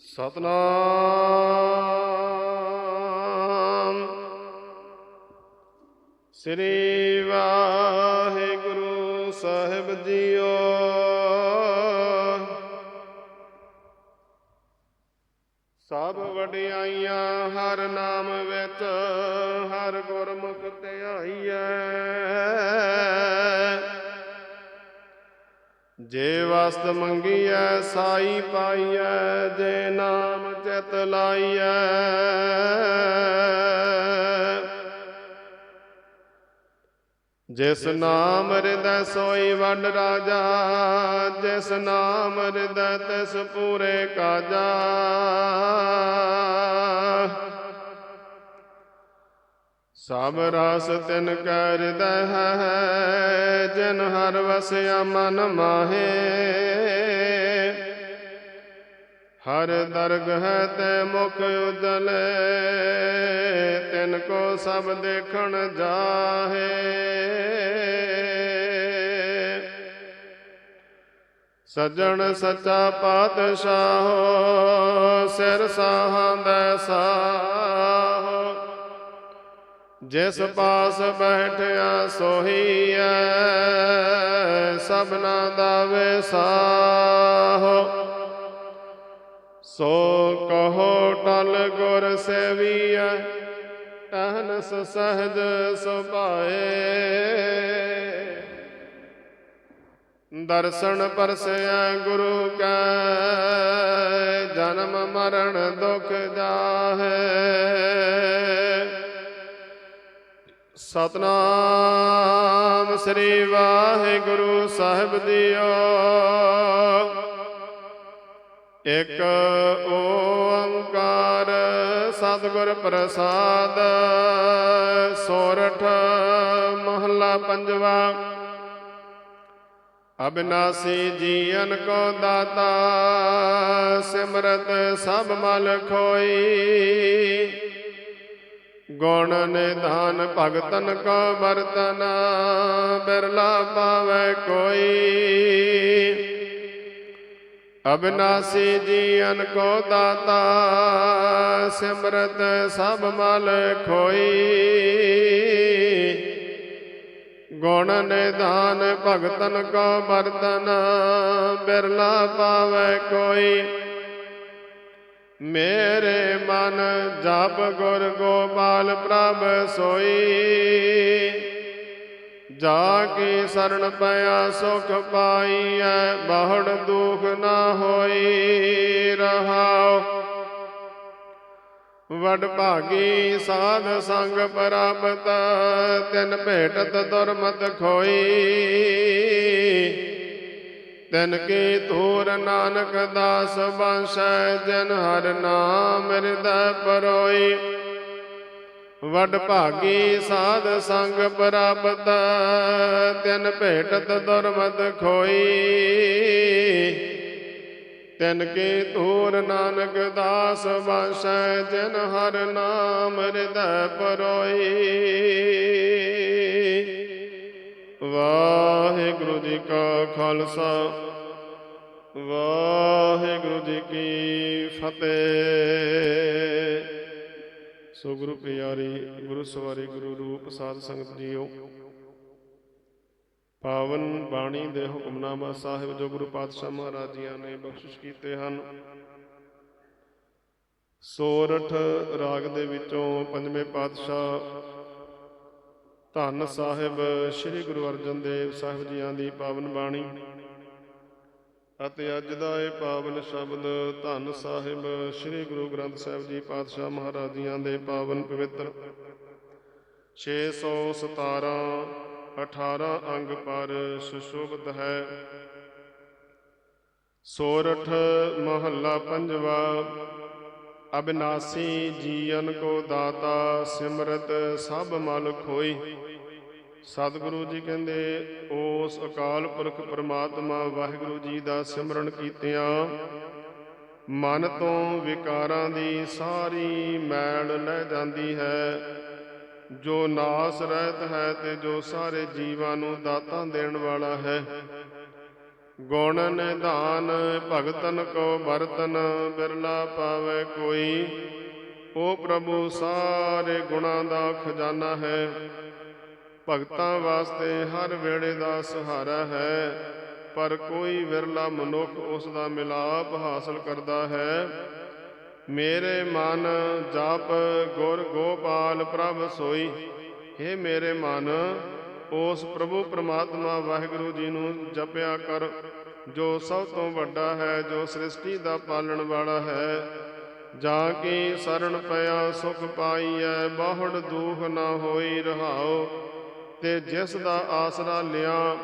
ਸਤਨਾਮ। ਸ੍ਰੀ ਵਾਹਿਗੁਰੂ ਸਾਹਿਬ ਜੀਓ। ਸਭ ਵਡਿਆਈਆਂ ਹਰ ਨਾਮ ਵਿੱਚ ਹਰ ਗੁਰਮੁਖ ਧਿਆਈਐ। ਜੇ ਵਸਤ ਮੰਗੀਐ, ਸਾਈ ਪਾਈਐ, ਜੇ ਨਾਮ ਚਿਤ ਲਾਈਐ। ਜਿਸ ਨਾਮ ਹਿਰਦੈ ਸੋਈ ਵਡ ਰਾਜਾ, ਜਿਸ ਨਾਮ ਹਿਰਦੈ ਤਿਸ ਪੂਰੇ ਕਾਜਾ। ਸਭ ਰਸ ਤਿਨ ਕਰਦਾ ਹੈ ਜਿਨ ਹਰ ਵਸਿਆ ਮਨ ਮਾਹੇ। ਹਰ ਦਰਗ ਹੈ ਤੇ ਮੁਖ ਉਜਲੇ, ਤਿਨ ਕੋ ਸਭ ਦੇਖਣ ਜਾਹੇ। ਸਜਣ ਸੱਚਾ ਪਾਤਸ਼ਾਹ ਸਿਰ ਸਾਹਾਂ ਦਾ ਸਾਹੋ। ਜਿਸ ਪਾਸ ਬੈਠਿਆ ਸੋਹੀਐ ਸਭਨਾ ਦਾ ਵਿਸਾਹੋ। ਸੋ ਕਹੋ ਟਲ ਗੁਰ ਸੇਵੀਐ ਅਹਨਸ ਸਹਜ ਸੁਭਾਏ। ਦਰਸ਼ਨ ਪਰਸਿਆ ਗੁਰੂ ਕੈ ਜਨਮ ਮਰਨ ਦੁਖ ਜਾਹੇ। ਸਤਨਾਮ ਸ੍ਰੀ ਵਾਹਿਗੁਰੂ ਸਾਹਿਬ ਜੀਓ ਇਕ ਓੰਕਾਰ ਸਤਿਗੁਰ ਪ੍ਰਸਾਦ, ਸੋਰਠ ਮਹਲਾ ਪੰਜਵਾ। ਅਬਿਨਾਸੀ ਜੀਵਨ ਕੋ ਦਾਤਾ, ਸਿਮਰਤ ਸਭ ਮਲ ਖੋਈ। ਗੁਣ ਨਿਧਾਨ ਭਗਤਨ ਕੋ ਬਰਤਨ ਬਿਰਲਾ ਪਾਵੇ ਕੋਈ। ਅਬਿਨਾਸੀ ਜੀਵਨ ਕੋ ਦਾਤਾ, ਸਿਮਰਤ ਸਭ ਮਲ ਖੋਈ। ਗੁਣ ਨਿਧਾਨ ਭਗਤਨ ਕੋ ਬਰਤਨ ਬਿਰਲਾ ਪਾਵੇ ਕੋਈ। ਮੇਰੇ ਮਨ ਜਪ ਗੁਰ ਗੋਪਾਲ ਪ੍ਰਭ ਸੋਈ। ਜਾ ਕੀ ਸਰਣ ਪਿਆ ਸੁਖ ਪਾਈਐ, ਬਹੁੜ ਦੁਖ ਨਾ ਹੋਈ ਰਹਾਉ। ਵਡ ਭਾਗੀ ਸਾਧ ਸੰਗ ਪ੍ਰਾਪਤ, ਤਿਨ ਭੇਟਤ ਦੁਰਮਤ ਖੋਈ। ਤਿਨ ਕੇ ਧੂਰ ਨਾਨਕ ਦਾਸ ਬੰਸੈ, ਜਨ ਹਰ ਨਾਮ ਹਿਰਦੈ ਪਰੋਈ। ਵਡ ਭਾਗੀ ਸਾਧ ਸੰਗ ਪ੍ਰਾਪਤ, ਤਿਨ ਭੇਟਤ ਦੁਰਮਤ ਖੋਈ। ਤਿਨ ਕੀ ਧੂਰ ਨਾਨਕ ਦਾਸ ਬੰਸੈ, ਜਨ ਹਰ ਨਾਮ ਹਿਰਦੈ ਪਰੋਈ। ਕਾ ਖਾਲਸਾ। ਵਾਹਿਗੁਰੂ ਜੀ ਕੀ ਫਤਿਹ। ਸੋ ਗੁਰੂ ਪਿਆਰੀ, ਗੁਰੂ ਸਵਾਰੀ, ਗੁਰੂ ਰੂਪ ਸਾਧ ਸੰਗਤ ਜੀਓ। ਪਾਵਨ ਬਾਣੀ ਦੇ ਹੁਕਮਨਾਮਾ ਸਾਹਿਬ ਜੋ ਗੁਰੂ ਪਾਤਸ਼ਾਹ ਮਹਾਰਾਜ ਜੀਆਂ ਨੇ ਬਖਸ਼ਿਸ਼ ਕੀਤੇ ਹਨ। ਸੋਰਠ ਰਾਗ ਦੇ ਵਿੱਚੋਂ ਪੰਜਵੇਂ ਪਾਤਸ਼ਾਹ ਧੰਨ ਸਾਹਿਬ ਸ੍ਰੀ ਗੁਰੂ ਅਰਜਨ ਦੇਵ ਸਾਹਿਬ ਜੀਆਂ ਦੀ ਪਾਵਨ ਬਾਣੀ। ਅਤੇ ਅੱਜ ਦਾ ਇਹ ਪਾਵਨ ਸ਼ਬਦ ਧੰਨ ਸਾਹਿਬ ਸ੍ਰੀ ਗੁਰੂ ਗ੍ਰੰਥ ਸਾਹਿਬ ਜੀ ਪਾਤਸ਼ਾਹ ਮਹਾਰਾਜ ਜੀਆਂ ਦੇ ਪਾਵਨ ਪਵਿੱਤਰ। 617 18 ਅੰਗ ਪਰ ਸੁਸ਼ੋਭਿਤ ਹੈ। ਸੋਰਠ ਮਹੱਲਾ ਪੰਜਵਾ ਅਬਿਨਾਸੀ ਜੀਵਨ ਕੋ ਦਾਤਾ ਸਿਮਰਤ ਸਭ ਮਲ ਖੋਈ। ਸਤਿਗੁਰੂ ਜੀ ਕਹਿੰਦੇ, ਉਸ ਅਕਾਲ ਪੁਰਖ ਪ੍ਰਮਾਤਮਾ ਵਾਹਿਗੁਰੂ ਜੀ ਦਾ ਸਿਮਰਨ ਕੀਤਿਆਂ, ਮਨ ਤੋਂ ਵਿਕਾਰਾਂ ਦੀ ਸਾਰੀ ਮੈਲ ਲੈ ਜਾਂਦੀ ਹੈ। ਜੋ ਨਾਸ ਰਹਿਤ ਹੈ ਤੇ ਜੋ ਸਾਰੇ ਜੀਵਾਂ ਨੂੰ ਦਾਤਾਂ ਦੇਣ ਵਾਲਾ ਹੈ ਗੁਣ ਨਿਧਾਨ ਭਗਤਨ ਕੋ ਵਰਤਨ ਬਿਰਲਾ ਪਾਵੇ ਕੋਈ ਉਹ ਪ੍ਰਭੂ ਸਾਰੇ ਗੁਣਾਂ ਦਾ ਖਜ਼ਾਨਾ ਹੈ। ਭਗਤਾਂ ਵਾਸਤੇ ਹਰ ਵੇਲੇ ਦਾ ਸਹਾਰਾ ਹੈ, ਪਰ ਕੋਈ ਵਿਰਲਾ ਮਨੁੱਖ ਉਸ ਦਾ ਮਿਲਾਪ ਹਾਸਲ ਕਰਦਾ ਹੈ। ਮੇਰੇ ਮਨ ਜਪ ਗੁਰ ਗੋਪਾਲ ਪ੍ਰਭ ਸੋਈ हे ਮੇਰੇ ਮਨ ਉਸ ਪ੍ਰਭੂ ਪ੍ਰਮਾਤਮਾ ਵਾਹਿਗੁਰੂ ਜੀ ਨੂੰ ਜਪਿਆ ਕਰ, ਜੋ ਸਭ ਤੋਂ ਵੱਡਾ ਹੈ, ਜੋ ਸ੍ਰਿਸ਼ਟੀ ਦਾ ਪਾਲਣ ਵਾਲਾ ਹੈ। ਜਾ ਕੇ ਸਰਣ ਪਿਆ, ਸੁਖ ਪਾਈਐ ਬਾਹੜ ਦੁਖ ਨਾ ਹੋਈ ਰਹਾਓ ਤੇ ਜਿਸ ਦਾ ਆਸਰਾ ਲਿਆ,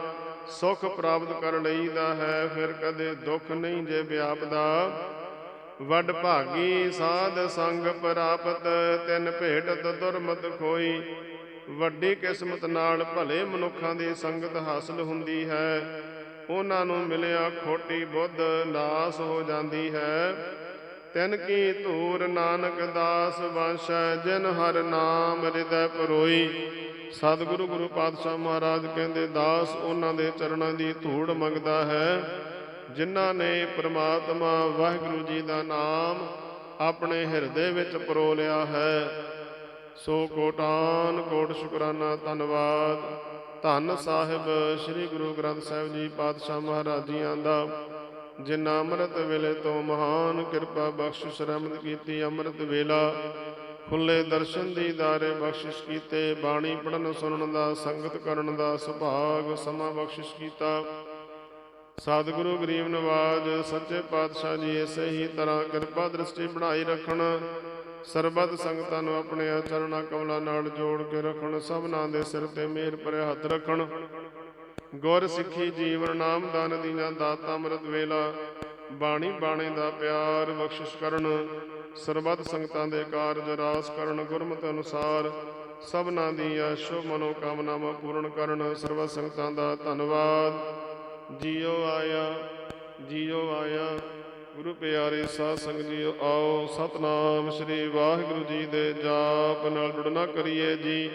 ਸੁਖ ਪ੍ਰਾਪਤ ਕਰ ਲਈਦਾ ਹੈ, ਫਿਰ ਕਦੇ ਦੁੱਖ ਨਹੀਂ ਜੇ ਵਿਆਪਦਾ। ਵੱਡ ਭਾਗੀ ਸਾਧ ਸੰਗ ਪ੍ਰਾਪਤ, ਤਿੰਨ ਭੇਟਤ ਦੁਰਮਤ ਖੋਈ ਵੱਡੀ ਕਿਸਮਤ ਨਾਲ ਭਲੇ ਮਨੁੱਖਾਂ ਦੀ ਸੰਗਤ ਹਾਸਲ ਹੁੰਦੀ ਹੈ। ਉਹਨਾਂ ਨੂੰ ਮਿਲਿਆ ਖੋਟੀ ਬੁੱਧ ਨਾਸ ਹੋ ਜਾਂਦੀ ਹੈ। ਤਿਨ ਕੀ ਧੂਰ ਨਾਨਕ ਦਾਸ ਵੰਸ਼ੈ ਜਿਨ ਹਰ ਨਾਮ ਹਿਰਦੈ ਪਰੋਈ। ਸਤਿਗੁਰੂ ਗੁਰੂ ਪਾਤਸ਼ਾਹ ਮਹਾਰਾਜ ਕਹਿੰਦੇ, ਦਾਸ ਉਹਨਾਂ ਦੇ ਚਰਨਾਂ ਦੀ ਧੂੜ ਮੰਗਦਾ ਹੈ, ਜਿਨ੍ਹਾਂ ਨੇ ਪ੍ਰਮਾਤਮਾ ਵਾਹਿਗੁਰੂ ਜੀ ਦਾ ਨਾਮ ਆਪਣੇ ਹਿਰਦੇ ਵਿੱਚ ਪਰੋ ਲਿਆ ਹੈ। ਸੋ ਕੋਟਾਨ ਕੋਟ ਸ਼ੁਕਰਾਨਾ, ਧੰਨਵਾਦ। ਧੰਨ ਸਾਹਿਬ ਸ੍ਰੀ ਗੁਰੂ ਗ੍ਰੰਥ ਸਾਹਿਬ ਜੀ, ਪਾਤਸ਼ਾਹ ਮਹਾਰਾਜ ਜੀਆਂ ਦਾ, ਜਿਨ੍ਹਾਂ ਅੰਮ੍ਰਿਤ ਵੇਲੇ ਤੋਂ ਮਹਾਨ ਕਿਰਪਾ ਬਖਸ਼ਿਸ਼ ਰਹਿਮਤ ਕੀਤੀ, ਅੰਮ੍ਰਿਤ ਵੇਲਾ ਖੁੱਲੇ ਦਰਸ਼ਨ ਦੀ ਦਾਰੇ ਬਖਸ਼ਿਸ਼ ਕੀਤੇ, ਬਾਣੀ ਪੜਨ ਸੁਣਨ ਦਾ, ਸੰਗਤ ਕਰਨ ਦਾ ਸੁਭਾਗ ਸਮਾਂ ਬਖਸ਼ਿਸ਼ ਕੀਤਾ। ਸਤਿਗੁਰੂ ਗਰੀਬ ਨਵਾਜ, ਸੱਚੇ ਪਾਤਸ਼ਾਹ ਜੀ ਇਸੇ ਹੀ ਤਰ੍ਹਾਂ ਕਿਰਪਾ ਦ੍ਰਿਸ਼ਟੀ ਬਣਾਈ ਰੱਖਣ ਸਰਬੱਤ ਸੰਗਤਾਂ ਨੂੰ ਆਪਣੇ ਚਰਣਾ ਕਮਲਾਂ ਨਾਲ ਜੋੜ ਕੇ ਰੱਖਣ, ਸਭਨਾਂ ਦੇ ਸਿਰ ਤੇ ਮਿਹਰ ਭਰਿਆ ਹੱਥ ਰੱਖਣ। ਗੁਰ ਸਿੱਖੀ ਜੀਵਨ, ਨਾਮ ਦਾਨ ਦੀਆਂ ਦਾਤਾ, ਅੰਮ੍ਰਿਤ ਵੇਲਾ, ਬਾਣੀ ਬਾਣੇ ਦਾ ਪਿਆਰ ਬਖਸ਼ਿਸ਼ ਕਰਨ, ਸਰਬੱਤ ਸੰਗਤਾਂ ਦੇ ਕਾਰਜ ਰਾਸ ਕਰਨ, ਗੁਰਮਤਿ ਅਨੁਸਾਰ ਸਭਨਾਂ ਦੀਆਂ ਸ਼ੁਭ ਮਨੋ ਕਾਮਨਾਵਾਂ ਪੂਰਨ ਕਰਨ, ਸਰਬੱਤ ਸੰਗਤਾਂ ਦਾ ਧੰਨਵਾਦ। ਜੀਓ ਆਇਆ ਜੀਓ ਆਇਆ। ਗੁਰੂ ਪਿਆਰੇ ਸਾਧ ਸੰਗਤ ਜੀਓ, ਆਓ ਸਤਨਾਮ ਸ੍ਰੀ ਵਾਹਿਗੁਰੂ ਜੀ ਦੇ ਜਾਪ ਨਾਲ ਜੁੜਨਾ ਕਰੀਏ ਜੀ।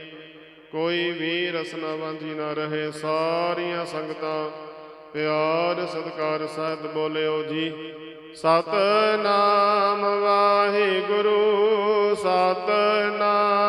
ਕੋਈ ਵੀ ਰਸਨਾ ਵਾਂਝੀ ਨਾ ਰਹੇ, ਸਾਰੀਆਂ ਸੰਗਤਾਂ ਪਿਆਰ ਸਤਕਾਰ ਸਹਿਤ ਬੋਲਿਓ ਜੀ। ਸਤਨਾਮ ਵਾਹਿਗੁਰੂ, ਸਤਨਾਮ